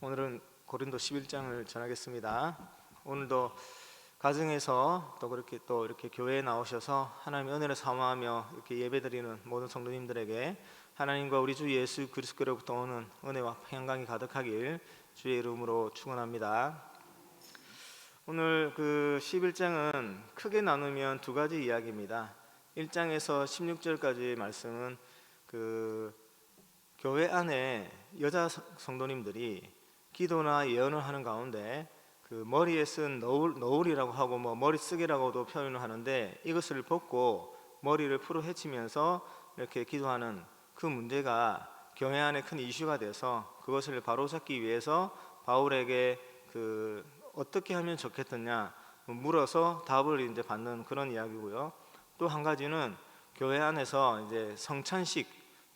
오늘은 고린도 11장을 전하겠습니다. 오늘도 가정에서 또 그렇게 또 이렇게 교회에 나오셔서 하나님의 은혜를 사모하며 이렇게 예배드리는 모든 성도님들에게 하나님과 우리 주 예수 그리스도로부터 오는 은혜와 평강이 가득하길 주의 이름으로 축원합니다. 오늘 그 11장은 크게 나누면 두 가지 이야기입니다. 1장에서 16절까지 말씀은 그 교회 안에 여자 성도님들이 기도나 예언을 하는 가운데 그 머리에 쓴 너울, 너울이라고 하고 뭐 머리 쓰개라고도 표현을 하는데 이것을 벗고 머리를 풀어 헤치면서 이렇게 기도하는 그 문제가 교회 안에 큰 이슈가 돼서 그것을 바로잡기 위해서 바울에게 그 어떻게 하면 좋겠느냐 물어서 답을 이제 받는 그런 이야기고요. 또 한 가지는 교회 안에서 이제 성찬식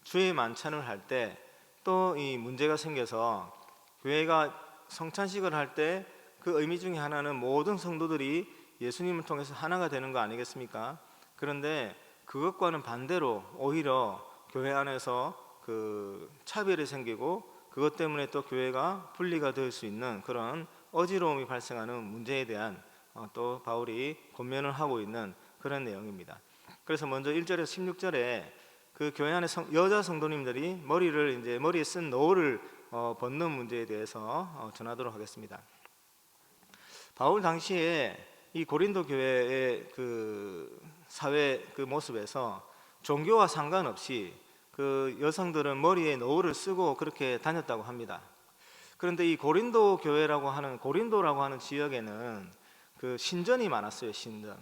주의 만찬을 할 때 또 이 문제가 생겨서 교회가 성찬식을 할 때 그 의미 중에 하나는 모든 성도들이 예수님을 통해서 하나가 되는 거 아니겠습니까? 그런데 그것과는 반대로 오히려 교회 안에서 그 차별이 생기고 그것 때문에 또 교회가 분리가 될 수 있는 그런 어지러움이 발생하는 문제에 대한 어, 또 바울이 권면을 하고 있는 그런 내용입니다. 그래서 먼저 1절에서 16절에 그 교회 안에 성, 여자 성도님들이 머리를 이제 머리에 쓴 노를 어, 벗는 문제에 대해서 어, 전하도록 하겠습니다. 바울 당시에 이 고린도 교회의 그 사회 그 모습에서 종교와 상관없이 그 여성들은 머리에 노을을 쓰고 그렇게 다녔다고 합니다. 그런데 이 고린도 교회라고 하는 고린도라고 하는 지역에는 그 신전이 많았어요. 신전.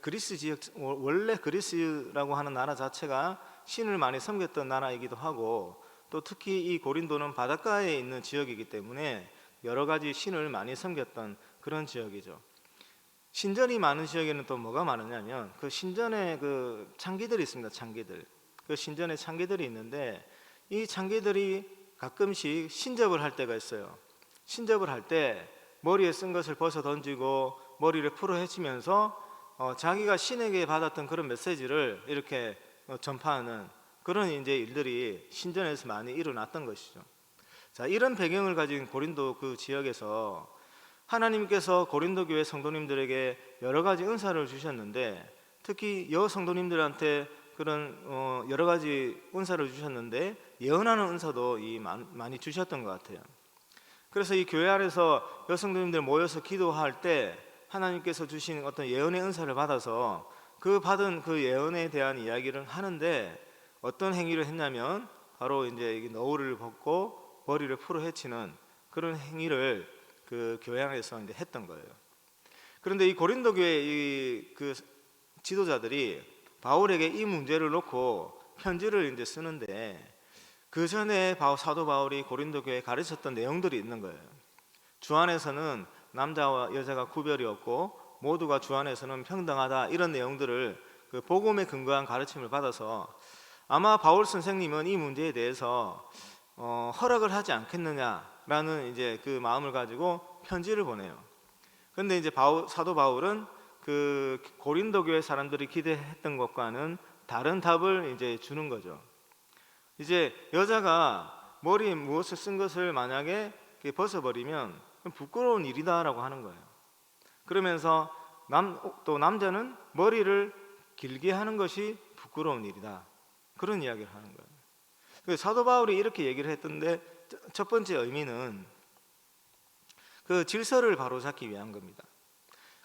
그리스 지역 원래 그리스라고 하는 나라 자체가 신을 많이 섬겼던 나라이기도 하고 또 특히 이 고린도는 바닷가에 있는 지역이기 때문에 여러 가지 신을 많이 섬겼던 그런 지역이죠. 신전이 많은 지역에는 또 뭐가 많으냐면 그 신전에 그 창기들이 있습니다. 창기들. 그 신전에 창기들이 있는데 이 창기들이 가끔씩 신접을 할 때가 있어요. 신접을 할 때 머리에 쓴 것을 벗어 던지고 머리를 풀어 헤치면서 어, 자기가 신에게 받았던 그런 메시지를 이렇게 어, 전파하는 그런 이제 일들이 신전에서 많이 일어났던 것이죠. 자, 이런 배경을 가진 고린도 그 지역에서 하나님께서 고린도 교회 성도님들에게 여러 가지 은사를 주셨는데 특히 여 성도님들한테 그런 어, 여러 가지 은사를 주셨는데 예언하는 은사도 이 많이 주셨던 것 같아요. 그래서 이 교회 안에서 여성도님들 모여서 기도할 때 하나님께서 주신 어떤 예언의 은사를 받아서 그 받은 그 예언에 대한 이야기를 하는데 어떤 행위를 했냐면 바로 이제 너울을 벗고 머리를 풀어 헤치는 그런 행위를 그 교회 안에서 이제 했던 거예요. 그런데 이 고린도 교회 이그 지도자들이 바울에게 이 문제를 놓고 편지를 이제 쓰는데 그 전에 사도 바울이 고린도 교회에 가르쳤던 내용들이 있는 거예요. 주 안에서는 남자와 여자가 구별이 없고 모두가 주 안에서는 평등하다 이런 내용들을 그 복음에 근거한 가르침을 받아서 아마 바울 선생님은 이 문제에 대해서 어, 허락을 하지 않겠느냐라는 이제 그 마음을 가지고 편지를 보내요. 그런데 이제 바울, 사도 바울은 그 고린도 교회 사람들이 기대했던 것과는 다른 답을 이제 주는 거죠. 이제 여자가 머리에 무엇을 쓴 것을 만약에 벗어버리면 부끄러운 일이다라고 하는 거예요. 그러면서 남, 또 남자는 머리를 길게 하는 것이 부끄러운 일이다. 그런 이야기를 하는 거예요. 그 사도 바울이 이렇게 얘기를 했던데 첫 번째 의미는 그 질서를 바로잡기 위한 겁니다.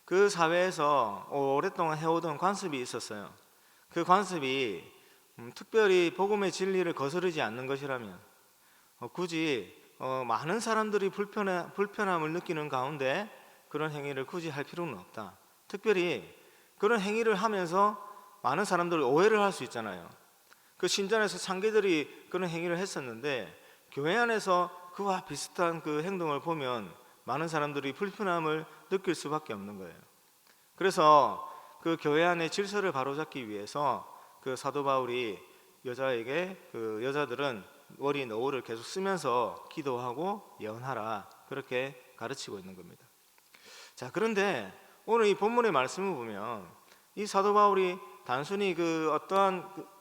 그 사회에서 오랫동안 해오던 관습이 있었어요. 그 관습이 음, 특별히 복음의 진리를 거스르지 않는 것이라면 어, 굳이 어, 많은 사람들이 불편해, 불편함을 느끼는 가운데 그런 행위를 굳이 할 필요는 없다. 특별히 그런 행위를 하면서 많은 사람들이 오해를 할 수 있잖아요. 그 신전에서 상계들이 그런 행위를 했었는데 교회 안에서 그와 비슷한 그 행동을 보면 많은 사람들이 불편함을 느낄 수밖에 없는 거예요. 그래서 그 교회 안의 질서를 바로잡기 위해서 그 사도 바울이 여자에게 그 여자들은 머리 노을을 계속 쓰면서 기도하고 예언하라 그렇게 가르치고 있는 겁니다. 자 그런데 오늘 이 본문의 말씀을 보면 이 사도 바울이 단순히 그 어떠한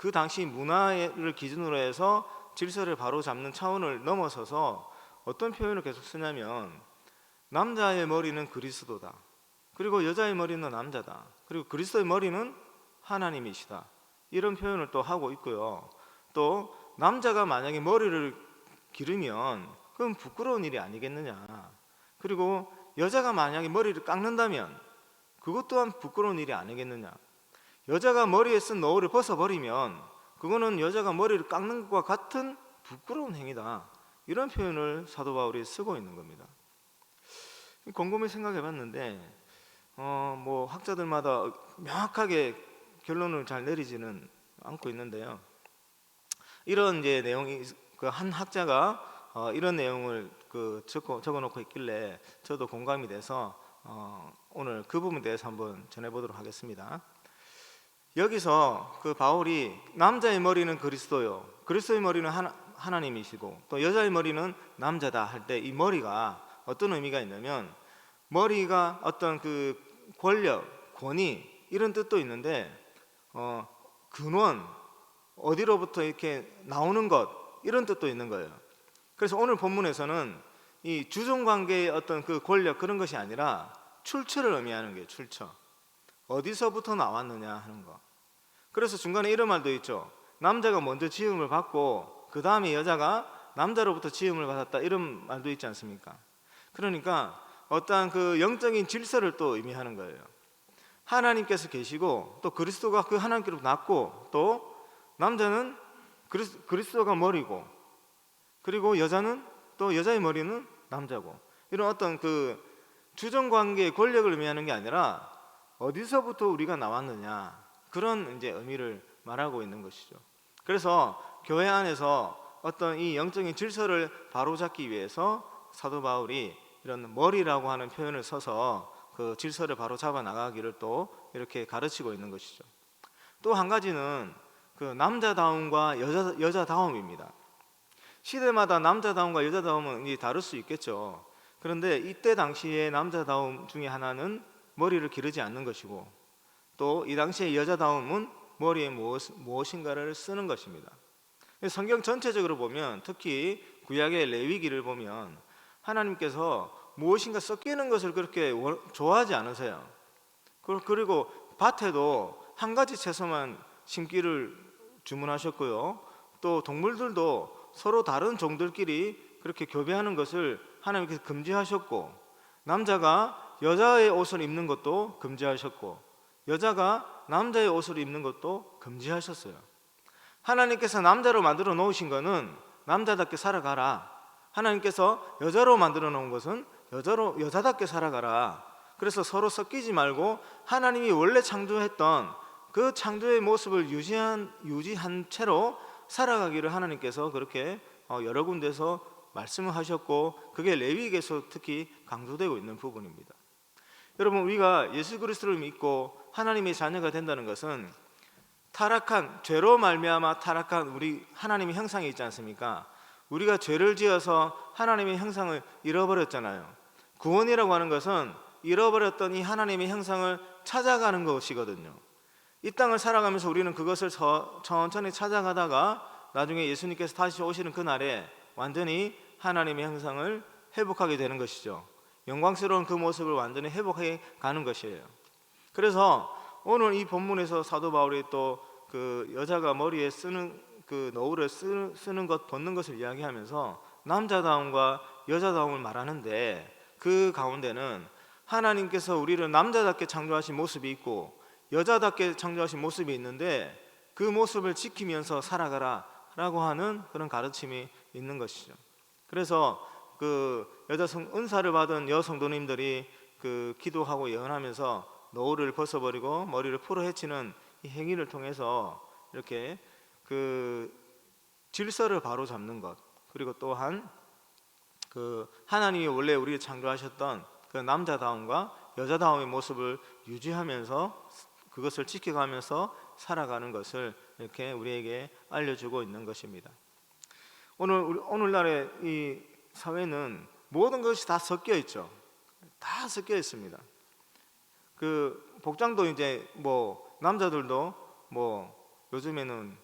그, 그 당시 문화를 기준으로 해서 질서를 바로 잡는 차원을 넘어서서 어떤 표현을 계속 쓰냐면 남자의 머리는 그리스도다. 그리고 여자의 머리는 남자다. 그리고 그리스도의 머리는 하나님이시다. 이런 표현을 또 하고 있고요. 또 남자가 만약에 머리를 기르면 그건 부끄러운 일이 아니겠느냐. 그리고 여자가 만약에 머리를 깎는다면 그것 또한 부끄러운 일이 아니겠느냐. 여자가 머리에 쓴 노을을 벗어버리면 그거는 여자가 머리를 깎는 것과 같은 부끄러운 행위다. 이런 표현을 사도 바울이 쓰고 있는 겁니다. 곰곰이 생각해 봤는데 어, 뭐 학자들마다 명확하게 결론을 잘 내리지는 않고 있는데요. 이런 이제 내용이 그 한 학자가 어, 이런 내용을 그 적어 적어놓고 있길래 저도 공감이 돼서 어, 오늘 그 부분에 대해서 한번 전해보도록 하겠습니다. 여기서 그 바울이 남자의 머리는 그리스도요, 그리스도의 머리는 하나, 하나님이시고 또 여자의 머리는 남자다 할 때 이 머리가 어떤 의미가 있냐면 머리가 어떤 그 권력, 권위 이런 뜻도 있는데 어, 근원 어디로부터 이렇게 나오는 것 이런 뜻도 있는 거예요. 그래서 오늘 본문에서는 이 주종 관계의 어떤 그 권력 그런 것이 아니라 출처를 의미하는 게 출처. 어디서부터 나왔느냐 하는 거. 그래서 중간에 이런 말도 있죠. 남자가 먼저 지음을 받고 그 다음에 여자가 남자로부터 지음을 받았다 이런 말도 있지 않습니까? 그러니까 어떠한 그 영적인 질서를 또 의미하는 거예요. 하나님께서 계시고 또 그리스도가 그 하나님께로 났고 또 남자는 그리스, 그리스도가 머리고 그리고 여자는 또 여자의 머리는 남자고 이런 어떤 그 주정 관계의 권력을 의미하는 게 아니라 어디서부터 우리가 나왔느냐 그런 이제 의미를 말하고 있는 것이죠. 그래서 교회 안에서 어떤 이 영적인 질서를 바로잡기 위해서 사도 바울이 이런 머리라고 하는 표현을 써서 그 질서를 바로잡아 나가기를 또 이렇게 가르치고 있는 것이죠. 또 한 가지는 그 남자다움과 여자 여자다움입니다. 시대마다 남자다움과 여자다움은 다를 수 있겠죠. 그런데 이때 당시의 남자다움 중에 하나는 머리를 기르지 않는 것이고 또 이 당시의 여자다움은 머리에 무엇, 무엇인가를 쓰는 것입니다. 성경 전체적으로 보면 특히 구약의 레위기를 보면 하나님께서 무엇인가 섞이는 것을 그렇게 원- 좋아하지 않으세요. 그- 그리고 밭에도 한 가지 채소만 심기를 주문하셨고요. 또 동물들도 서로 다른 종들끼리 그렇게 교배하는 것을 하나님께서 금지하셨고 남자가 여자의 옷을 입는 것도 금지하셨고 여자가 남자의 옷을 입는 것도 금지하셨어요. 하나님께서 남자로 만들어 놓으신 것은 남자답게 살아가라. 하나님께서 여자로 만들어 놓은 것은 여자로 여자답게 살아가라. 그래서 서로 섞이지 말고 하나님이 원래 창조했던 그 창조의 모습을 유지한 유지한 채로 살아가기를 하나님께서 그렇게 어, 여러 군데서 말씀을 하셨고 그게 레위기에서 특히 강조되고 있는 부분입니다. 여러분 우리가 예수 그리스도를 믿고 하나님의 자녀가 된다는 것은 타락한 죄로 말미암아 타락한 우리 하나님의 형상이 있지 않습니까? 우리가 죄를 지어서 하나님의 형상을 잃어버렸잖아요. 구원이라고 하는 것은 잃어버렸던 이 하나님의 형상을 찾아가는 것이거든요. 이 땅을 살아가면서 우리는 그것을 서- 천천히 찾아가다가 나중에 예수님께서 다시 오시는 그 날에 완전히 하나님의 형상을 회복하게 되는 것이죠. 영광스러운 그 모습을 완전히 회복해 가는 것이에요. 그래서 오늘 이 본문에서 사도 바울이 또 그 여자가 머리에 쓰는 그 노을을 쓰, 쓰는 것 벗는 것을 이야기하면서 남자다움과 여자다움을 말하는데 그 가운데는 하나님께서 우리를 남자답게 창조하신 모습이 있고 여자답게 창조하신 모습이 있는데 그 모습을 지키면서 살아가라라고 하는 그런 가르침이 있는 것이죠. 그래서 그 여자 성 은사를 받은 여성도님들이 그 기도하고 예언하면서 노을을 벗어버리고 머리를 풀어 헤치는 이 행위를 통해서 이렇게 그 질서를 바로 잡는 것 그리고 또한 그 하나님이 원래 우리를 창조하셨던 그 남자다움과 여자다움의 모습을 유지하면서 그것을 지켜가면서 살아가는 것을 이렇게 우리에게 알려주고 있는 것입니다. 오늘 오늘날의 이 사회는 모든 것이 다 섞여 있죠. 다 섞여 있습니다. 그 복장도 이제 뭐 남자들도 뭐 요즘에는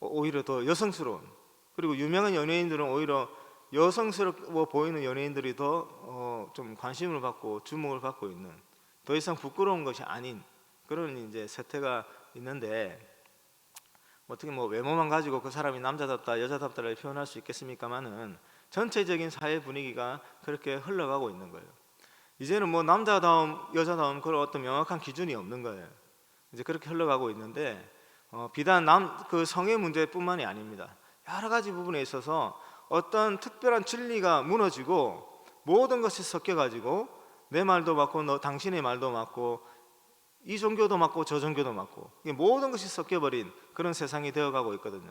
오- 오히려 더 여성스러운 그리고 유명한 연예인들은 오히려 여성스러워 보이는 연예인들이 더 어, 좀 관심을 받고 주목을 받고 있는 더 이상 부끄러운 것이 아닌 그런 이제 세태가 있는데 어떻게 뭐 외모만 가지고 그 사람이 남자답다 여자답다를 표현할 수 있겠습니까마는 전체적인 사회 분위기가 그렇게 흘러가고 있는 거예요. 이제는 뭐 남자다움 여자다움 그런 어떤 명확한 기준이 없는 거예요. 이제 그렇게 흘러가고 있는데 어, 비단 남 그 성의 문제뿐만이 아닙니다. 여러 가지 부분에 있어서 어떤 특별한 진리가 무너지고 모든 것이 섞여 가지고 내 말도 맞고 너 당신의 말도 맞고 이 종교도 맞고 저 종교도 맞고 모든 것이 섞여 버린 그런 세상이 되어 가고 있거든요.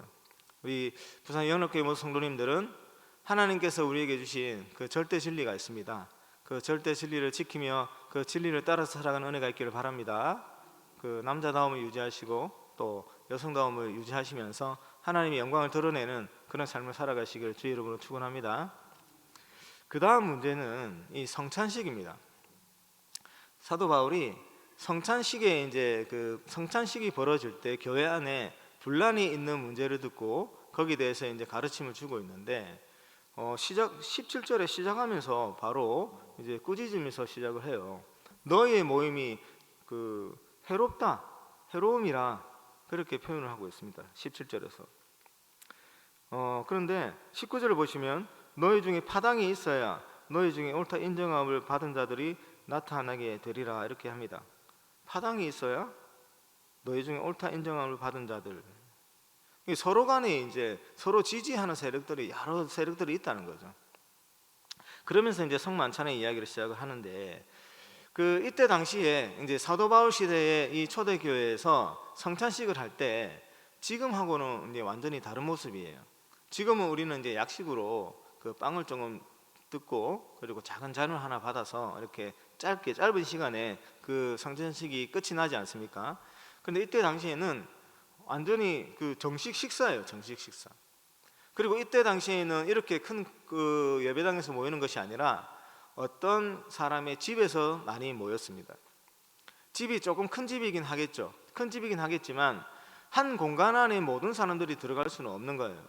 우리 부산 영락교회 모든 성도님들은 하나님께서 우리에게 주신 그 절대 진리가 있습니다. 그 절대 진리를 지키며 그 진리를 따라서 살아가는 은혜가 있기를 바랍니다. 그 남자다움을 유지하시고 또 여성다움을 유지하시면서 하나님의 영광을 드러내는 그런 삶을 살아가시길 주의 이름으로 축원합니다. 그 다음 문제는 이 성찬식입니다. 사도 바울이 성찬식에 이제 그 성찬식이 벌어질 때 교회 안에 분란이 있는 문제를 듣고 거기에 대해서 이제 가르침을 주고 있는데 어 시작 17절에 시작하면서 바로 이제 꾸짖으면서 시작을 해요. 너희의 모임이 그 해롭다, 해로움이라 그렇게 표현을 하고 있습니다. 17절에서. 어 그런데 19절을 보시면 너희 중에 파당이 있어야 너희 중에 옳다 인정함을 받은 자들이 나타나게 되리라 이렇게 합니다. 파당이 있어야 너희 중에 옳다 인정함을 받은 자들 서로 간에 이제 서로 지지하는 세력들이 여러 세력들이 있다는 거죠. 그러면서 이제 성만찬의 이야기를 시작을 하는데 그 이때 당시에 이제 사도 바울 시대의 이 초대 교회에서 성찬식을 할 때 지금하고는 이제 완전히 다른 모습이에요. 지금은 우리는 이제 약식으로 그 빵을 조금 뜯고 그리고 작은 잔을 하나 받아서 이렇게 짧게 짧은 시간에 그 성찬식이 끝이 나지 않습니까? 근데 이때 당시에는 완전히 그 정식 식사예요, 정식 식사. 그리고 이때 당시에는 이렇게 큰 그 예배당에서 모이는 것이 아니라 어떤 사람의 집에서 많이 모였습니다. 집이 조금 큰 집이긴 하겠죠. 큰 집이긴 하겠지만 한 공간 안에 모든 사람들이 들어갈 수는 없는 거예요.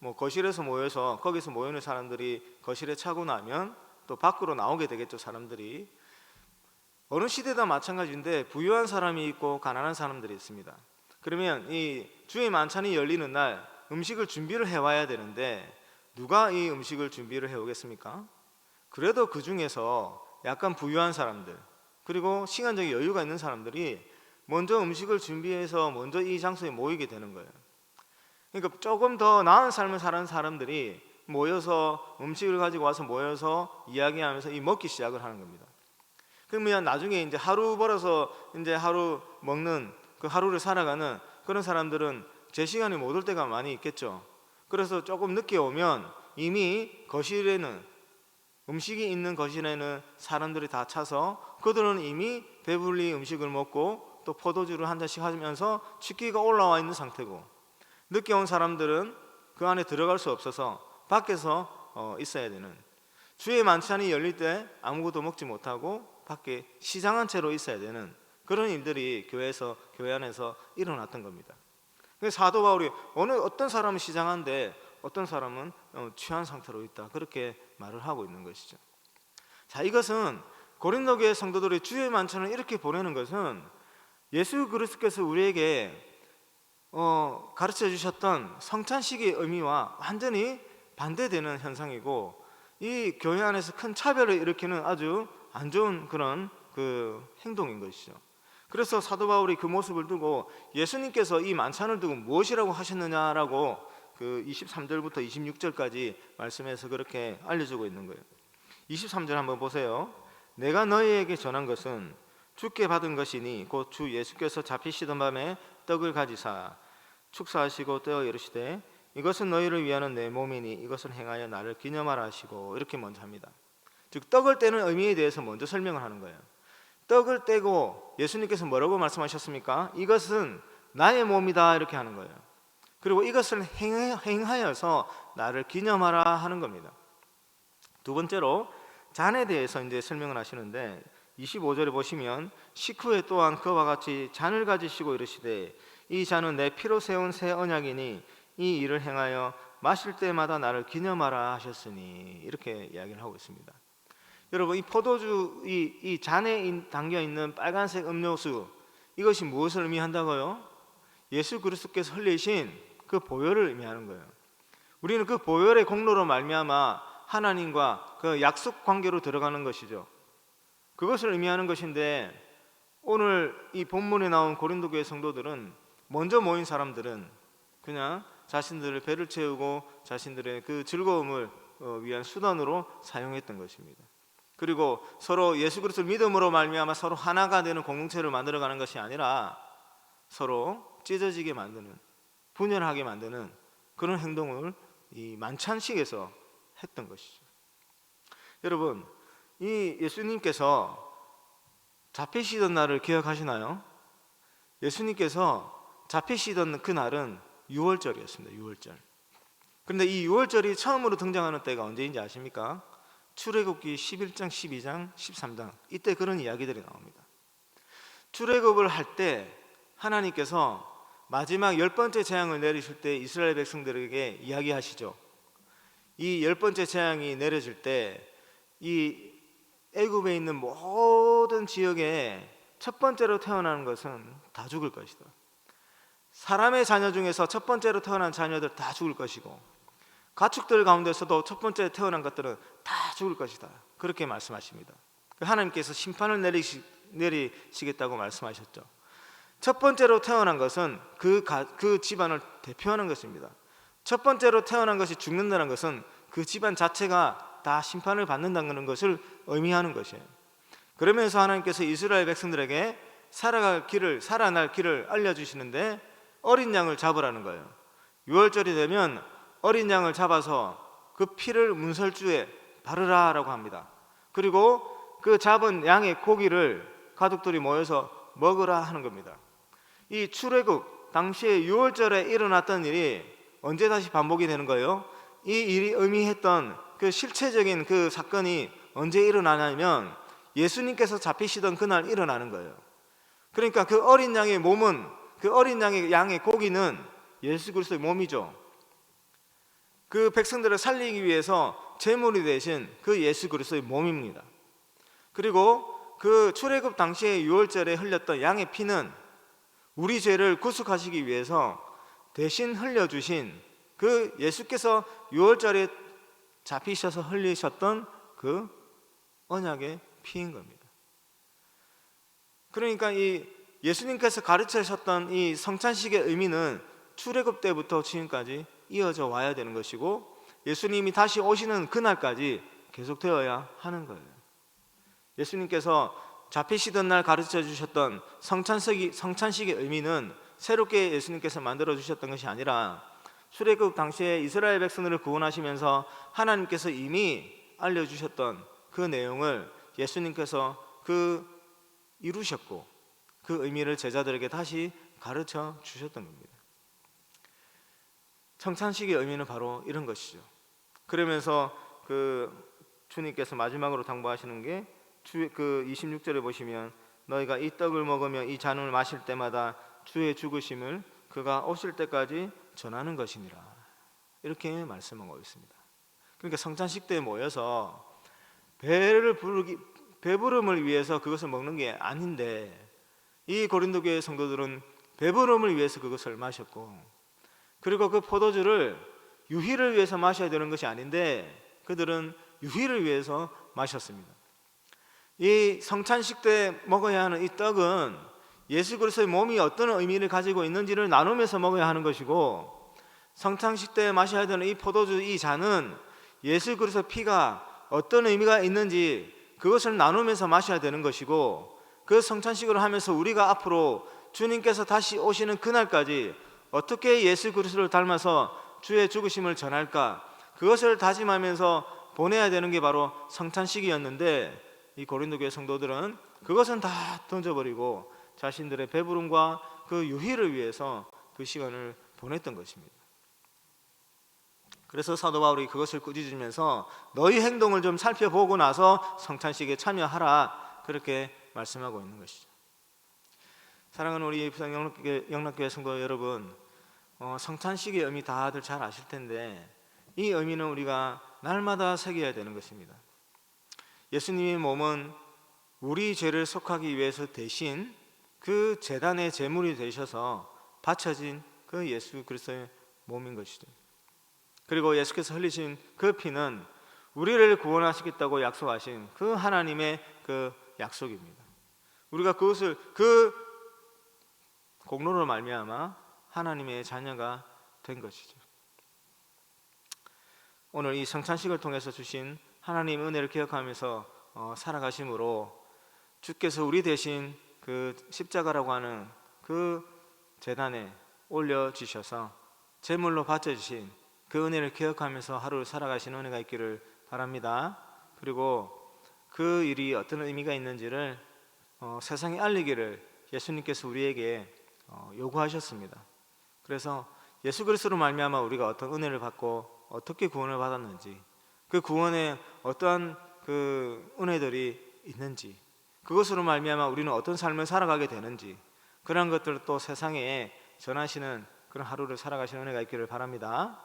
뭐 거실에서 모여서 거기서 모이는 사람들이 거실에 차고 나면 또 밖으로 나오게 되겠죠, 사람들이. 어느 시대다 마찬가지인데 부유한 사람이 있고 가난한 사람들이 있습니다. 그러면 이 주의 만찬이 열리는 날 음식을 준비를 해 와야 되는데 누가 이 음식을 준비를 해 오겠습니까? 그래도 그 중에서 약간 부유한 사람들 그리고 시간적인 여유가 있는 사람들이 먼저 음식을 준비해서 먼저 이 장소에 모이게 되는 거예요. 그러니까 조금 더 나은 삶을 사는 사람들이 모여서 음식을 가지고 와서 모여서 이야기하면서 이 먹기 시작을 하는 겁니다. 그러면 나중에 이제 하루 벌어서 이제 하루 먹는 그 하루를 살아가는 그런 사람들은 제 시간에 못올 때가 많이 있겠죠. 그래서 조금 늦게 오면 이미 거실에는 음식이 있는 거실에는 사람들이 다 차서 그들은 이미 배불리 음식을 먹고 또 포도주를 한 잔씩 하면서 취기가 올라와 있는 상태고 늦게 온 사람들은 그 안에 들어갈 수 없어서 밖에서 어, 있어야 되는 주의 만찬이 열릴 때 아무것도 먹지 못하고 밖에 시장한 채로 있어야 되는 그런 일들이 교회에서 교회 안에서 일어났던 겁니다. 사도 바울이 어느 어떤 사람은 시장한데 어떤 사람은 어, 취한 상태로 있다 그렇게 말을 하고 있는 것이죠. 자 이것은 고린도 교회 성도들이 주의 만찬을 이렇게 보내는 것은 예수 그리스도께서 우리에게 어, 가르쳐 주셨던 성찬식의 의미와 완전히 반대되는 현상이고 이 교회 안에서 큰 차별을 일으키는 아주 안 좋은 그런 그 행동인 것이죠. 그래서 사도 바울이 그 모습을 두고 예수님께서 이 만찬을 두고 무엇이라고 하셨느냐라고 그 23절부터 26절까지 말씀해서 그렇게 알려주고 있는 거예요. 23절 한번 보세요. 내가 너희에게 전한 것은 주께 받은 것이니 곧 주 예수께서 잡히시던 밤에 떡을 가지사 축사하시고 떼어 이르시되 이것은 너희를 위하는 내 몸이니 이것을 행하여 나를 기념하라 하시고 이렇게 먼저 합니다. 즉 떡을 떼는 의미에 대해서 먼저 설명을 하는 거예요. 떡을 떼고 예수님께서 뭐라고 말씀하셨습니까? 이것은 나의 몸이다 이렇게 하는 거예요. 그리고 이것을 행하여서 나를 기념하라 하는 겁니다. 두 번째로 잔에 대해서 이제 설명을 하시는데 25절에 보시면 식후에 또한 그와 같이 잔을 가지시고 이르시되 이 잔은 내 피로 세운 새 언약이니 이 일을 행하여 마실 때마다 나를 기념하라 하셨으니 이렇게 이야기를 하고 있습니다. 여러분 이 포도주 이, 이 잔에 인- 담겨 있는 빨간색 음료수 이것이 무엇을 의미한다고요? 예수 그리스도께서 흘리신 그 보혈을 의미하는 거예요. 우리는 그 보혈의 공로로 말미암아 하나님과 그 약속 관계로 들어가는 것이죠. 그것을 의미하는 것인데 오늘 이 본문에 나온 고린도 교회 성도들은 먼저 모인 사람들은 그냥 자신들의 배를 채우고 자신들의 그 즐거움을 어, 위한 수단으로 사용했던 것입니다. 그리고 서로 예수 그리스도를 믿음으로 말미암아 서로 하나가 되는 공동체를 만들어 가는 것이 아니라 서로 찢어지게 만드는 분열하게 만드는 그런 행동을 이 만찬식에서 했던 것이죠. 여러분, 이 예수님께서 잡히시던 날을 기억하시나요? 예수님께서 잡히시던 그 날은 6월절이었습니다. 6월절. 그런데 이 6월절이 처음으로 등장하는 때가 언제인지 아십니까? 출애굽기 11장, 12장, 13장 이때 그런 이야기들이 나옵니다. 출애굽을 할 때 하나님께서 마지막 열 번째 재앙을 내리실 때 이스라엘 백성들에게 이야기하시죠. 이 열 번째 재앙이 내려질 때 이 애굽에 있는 모든 지역에 첫 번째로 태어나는 것은 다 죽을 것이다. 사람의 자녀 중에서 첫 번째로 태어난 자녀들 다 죽을 것이고 가축들 가운데서도 첫 번째 태어난 것들은 다 죽을 것이다. 그렇게 말씀하십니다. 그 하나님께서 심판을 내리시, 내리시겠다고 말씀하셨죠. 첫 번째로 태어난 것은 그, 가, 그 집안을 대표하는 것입니다. 첫 번째로 태어난 것이 죽는다는 것은 그 집안 자체가 다 심판을 받는다는 것을 의미하는 것이에요. 그러면서 하나님께서 이스라엘 백성들에게 살아갈 길을 살아날 길을 알려주시는데 어린 양을 잡으라는 거예요. 6월절이 되면 어린 양을 잡아서 그 피를 문설주에 바르라라고 합니다. 그리고 그 잡은 양의 고기를 가족들이 모여서 먹으라 하는 겁니다. 이 출애굽 당시에 6월절에 일어났던 일이 언제 다시 반복이 되는 거예요? 이 일이 의미했던 그 실체적인 그 사건이 언제 일어나냐면 예수님께서 잡히시던 그날 일어나는 거예요. 그러니까 그 어린 양의 몸은 그 어린 양의 양의 고기는 예수 그리스도의 몸이죠. 그 백성들을 살리기 위해서 제물이 되신 그 예수 그리스도의 몸입니다. 그리고 그 출애굽 당시에 6월절에 흘렸던 양의 피는 우리 죄를 구속하시기 위해서 대신 흘려 주신 그 예수께서 6월절에 잡히셔서 흘리셨던 그 언약의 피인 겁니다. 그러니까 이 예수님께서 가르치셨던 이 성찬식의 의미는 출애굽 때부터 지금까지 이어져 와야 되는 것이고 예수님이 다시 오시는 그날까지 계속되어야 하는 거예요. 예수님께서 잡히시던 날 가르쳐 주셨던 성찬식이, 성찬식의 의미는 새롭게 예수님께서 만들어 주셨던 것이 아니라 출애굽 당시에 이스라엘 백성들을 구원하시면서 하나님께서 이미 알려 주셨던 그 내용을 예수님께서 그 이루셨고 그 의미를 제자들에게 다시 가르쳐 주셨던 겁니다. 청찬식의 의미는 바로 이런 것이죠. 그러면서 그 주님께서 마지막으로 당부하시는 게 그 26절에 보시면 너희가 이 떡을 먹으며 이 잔을 마실 때마다 주의 죽으심을 그가 오실 때까지 전하는 것이니라. 이렇게 말씀하고 있습니다. 그러니까 성찬식 때 모여서 배를 부르기 배부름을 위해서 그것을 먹는 게 아닌데 이 고린도 교회 성도들은 배부름을 위해서 그것을 마셨고 그리고 그 포도주를 유희를 위해서 마셔야 되는 것이 아닌데 그들은 유희를 위해서 마셨습니다. 이 성찬식 때 먹어야 하는 이 떡은 예수 그리스도의 몸이 어떤 의미를 가지고 있는지를 나누면서 먹어야 하는 것이고 성찬식 때 마셔야 되는 이 포도주 이 잔은 예수 그리스도의 피가 어떤 의미가 있는지 그것을 나누면서 마셔야 되는 것이고 그 성찬식을 하면서 우리가 앞으로 주님께서 다시 오시는 그날까지 어떻게 예수 그리스도를 닮아서 주의 죽으심을 전할까 그것을 다짐하면서 보내야 되는 게 바로 성찬식이었는데 이 고린도 교회 성도들은 그것은 다 던져버리고 자신들의 배부름과 그 유희를 위해서 그 시간을 보냈던 것입니다. 그래서 사도 바울이 그것을 꾸짖으면서 너희 행동을 좀 살펴보고 나서 성찬식에 참여하라 그렇게 말씀하고 있는 것이죠. 사랑하는 우리 부산 영락교회, 영락교회 성도 여러분, 어, 성찬식의 의미 다들 잘 아실 텐데 이 의미는 우리가 날마다 새겨야 되는 것입니다. 예수님의 몸은 우리 죄를 속하기 위해서 대신 그 재단의 제물이 되셔서 바쳐진 그 예수 그리스도의 몸인 것이죠. 그리고 예수께서 흘리신 그 피는 우리를 구원하시겠다고 약속하신 그 하나님의 그 약속입니다. 우리가 그것을 그 공로로 말미암아 하나님의 자녀가 된 것이죠. 오늘 이 성찬식을 통해서 주신 하나님 은혜를 기억하면서 어, 살아가심으로 주께서 우리 대신 그 십자가라고 하는 그 재단에 올려 주셔서 제물로 바쳐 주신 그 은혜를 기억하면서 하루를 살아가시는 은혜가 있기를 바랍니다. 그리고 그 일이 어떤 의미가 있는지를 어, 세상에 알리기를 예수님께서 우리에게 어, 요구하셨습니다. 그래서 예수 그리스도로 말미암아 우리가 어떤 은혜를 받고 어떻게 구원을 받았는지 그 구원에 어떠한 그 은혜들이 있는지 그것으로 말미암아 우리는 어떤 삶을 살아가게 되는지 그런 것들을 또 세상에 전하시는 그런 하루를 살아가시는 은혜가 있기를 바랍니다.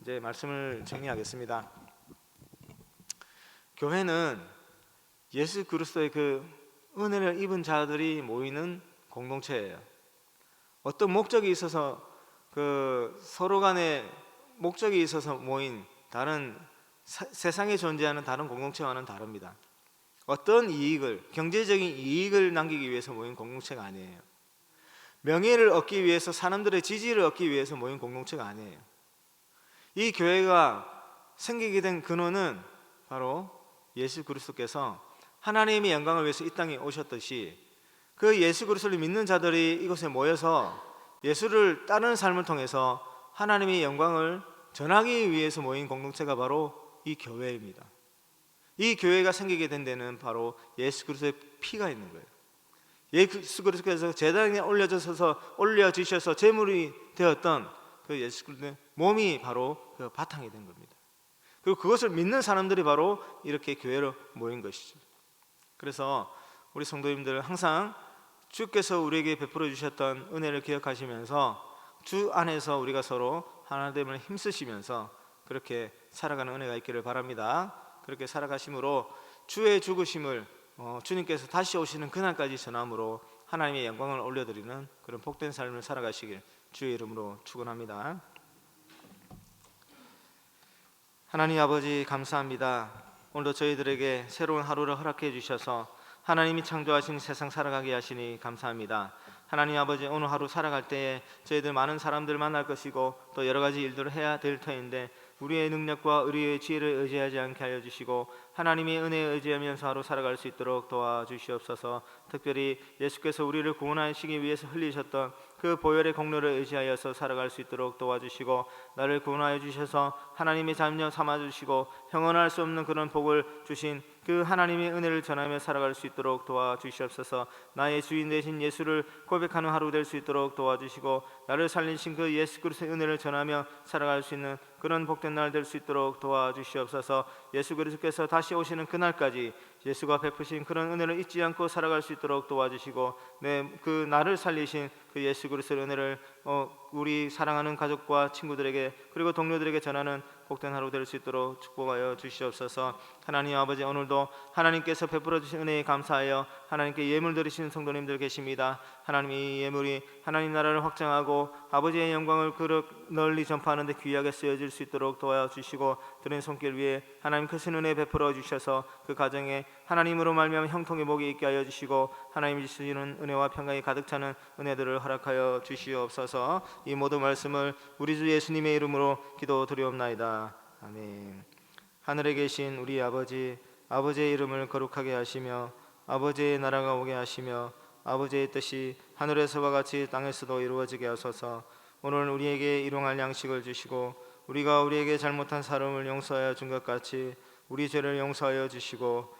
이제 말씀을 정리하겠습니다. 교회는 예수 그리스도의 그 은혜를 입은 자들이 모이는 공동체예요. 어떤 목적이 있어서 그 서로 간에 목적이 있어서 모인 다른 사- 세상에 존재하는 다른 공동체와는 다릅니다. 어떤 이익을 경제적인 이익을 남기기 위해서 모인 공동체가 아니에요. 명예를 얻기 위해서 사람들의 지지를 얻기 위해서 모인 공동체가 아니에요. 이 교회가 생기게 된 근원은 바로 예수 그리스도께서 하나님의 영광을 위해서 이 땅에 오셨듯이 그 예수 그리스도를 믿는 자들이 이곳에 모여서 예수를 따르는 삶을 통해서 하나님의 영광을 전하기 위해서 모인 공동체가 바로 이 교회입니다. 이 교회가 생기게 된 데는 바로 예수 그리스도의 피가 있는 거예요. 예수 그리스도께서 제단에 올려져서 올려 주셔서 제물이 되었던 그 예수 그리스도의 몸이 바로 그 바탕이 된 겁니다. 그리고 그것을 믿는 사람들이 바로 이렇게 교회로 모인 것이죠. 그래서 우리 성도님들 항상 주께서 우리에게 베풀어 주셨던 은혜를 기억하시면서 주 안에서 우리가 서로 하나됨을 힘쓰시면서 그렇게 살아가는 은혜가 있기를 바랍니다. 그렇게 살아가심으로 주의 죽으심을 어, 주님께서 다시 오시는 그날까지 전함으로 하나님의 영광을 올려드리는 그런 복된 삶을 살아가시길 주의 이름으로 축원합니다. 하나님 아버지 감사합니다. 오늘도 저희들에게 새로운 하루를 허락해 주셔서 하나님이 창조하신 세상 살아가게 하시니 감사합니다. 하나님 아버지 오늘 하루 살아갈 때에 저희들 많은 사람들 만날 것이고 또 여러 가지 일들을 해야 될 터인데 우리의 능력과 우리의 지혜를 의지하지 않게 하여 주시고 하나님의 은혜에 의지하면서 하루 살아갈 수 있도록 도와주시옵소서. 특별히 예수께서 우리를 구원하시기 위해서 흘리셨던 그 보혈의 공로를 의지하여서 살아갈 수 있도록 도와주시고 나를 구원하여 주셔서 하나님의 자녀 삼아 주시고 형언할 수 없는 그런 복을 주신 그 하나님의 은혜를 전하며 살아갈 수 있도록 도와주시옵소서. 나의 주인 되신 예수를 고백하는 하루 될 수 있도록 도와주시고 나를 살리신 그 예수 그리스도의 은혜를 전하며 살아갈 수 있는 그런 복된 날 될 수 있도록 도와주시옵소서. 예수 그리스도께서 다시 오시는 그날까지 예수가 베푸신 그런 은혜를 잊지 않고 살아갈 수 있도록 도와주시고 내 그 나를 살리신 그 예수 그리스도의 은혜를 어, 우리 사랑하는 가족과 친구들에게 그리고 동료들에게 전하는 복된 하루 될 수 있도록 축복하여 주시옵소서. 하나님 아버지 오늘도 하나님께서 베풀어 주신 은혜에 감사하여 하나님께 예물 드리시는 성도님들 계십니다. 하나님 이 예물이 하나님 나라를 확장하고 아버지의 영광을 그릇 널리 전파하는 데 귀하게 쓰여질 수 있도록 도와주시고 드린 손길 위에 하나님 크신 은혜 베풀어 주셔서 그 가정에 하나님으로 말미암아 형통의 복이 있게 하여 주시고 하나님 주시는 은혜와 평강이 가득 차는 은혜들을 허락하여 주시옵소서. 이 모든 말씀을 우리 주 예수님의 이름으로 기도드리옵나이다. 아멘. 하늘에 계신 우리 아버지 아버지의 이름을 거룩하게 하시며 아버지의 나라가 오게 하시며 아버지의 뜻이 하늘에서와 같이 땅에서도 이루어지게 하소서. 오늘 우리에게 일용할 양식을 주시고 우리가 우리에게 잘못한 사람을 용서하여 준 것 같이 우리 죄를 용서하여 주시고